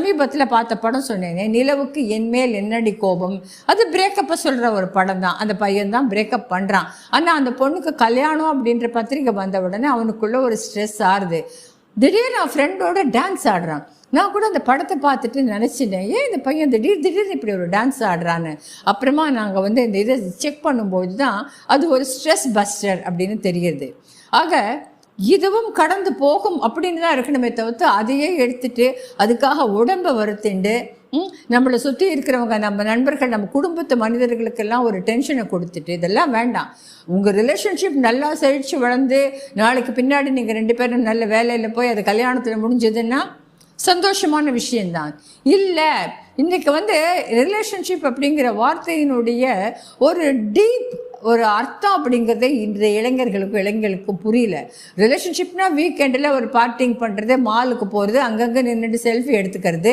சமீபத்தில் பார்த்த படம் சொன்னேனே நிலவுக்கு என்மேல் என்னடி கோபம்? அது பிரேக்கப்பை சொல்கிற ஒரு படம் தான். அந்த பையன் தான் பிரேக்கப் பண்ணுறான் ஆனால் அந்த பொண்ணுக்கு கல்யாணம் அப்படின்ற பத்திரிக்கை வந்த உடனே அவனுக்குள்ளே ஒரு ஸ்ட்ரெஸ் ஆறுது. திடீர்னு அவன் ஃப்ரெண்டோட டான்ஸ் ஆடுறான். நான் கூட அந்த படத்தை பார்த்துட்டு நினச்சிட்டேன். ஏன் இந்த பையன் திடீர் திடீர்னு இப்படி ஒரு டான்ஸ் ஆடுறான்னு? அப்புறமா நாங்கள் வந்து இந்த இதை செக் பண்ணும்போது தான் அது ஒரு ஸ்ட்ரெஸ் பஸ்டர் அப்படின்னு தெரியுது. ஆக இதுவும் கடந்து போகும் அப்படின்னு தான் இருக்கணுமே தவிர்த்து அதையே எடுத்துட்டு அதுக்காக உடம்பை வருத்திண்டு நம்மளை சுற்றி இருக்கிறவங்க நம்ம நண்பர்கள் நம்ம குடும்பத்து மனிதர்களுக்கெல்லாம் ஒரு டென்ஷனை கொடுத்துட்டு இதெல்லாம் வேண்டாம். உங்கள் ரிலேஷன்ஷிப் நல்லா செழித்து வளர்ந்து நாளைக்கு பின்னாடி நீங்கள் ரெண்டு பேரும் நல்ல வேலையில் போய் அது கல்யாணத்தில் முடிஞ்சதுன்னா சந்தோஷமான விஷயந்தான் இல்லை இன்றைக்கி வந்து ரிலேஷன்ஷிப் அப்படிங்கிற வார்த்தையினுடைய ஒரு டீப் ஒரு அர்த்தம் அப்படிங்கிறதே இன்றைய இளைஞர்களுக்கும் இளைஞர்களுக்கும் புரியல. ரிலேஷன்ஷிப்னா வீக்கெண்டில் ஒரு பார்ட்டிங் பண்ணுறது மாலுக்கு போகிறது அங்கங்கே நின்றுட்டு செல்ஃபி எடுத்துக்கிறது.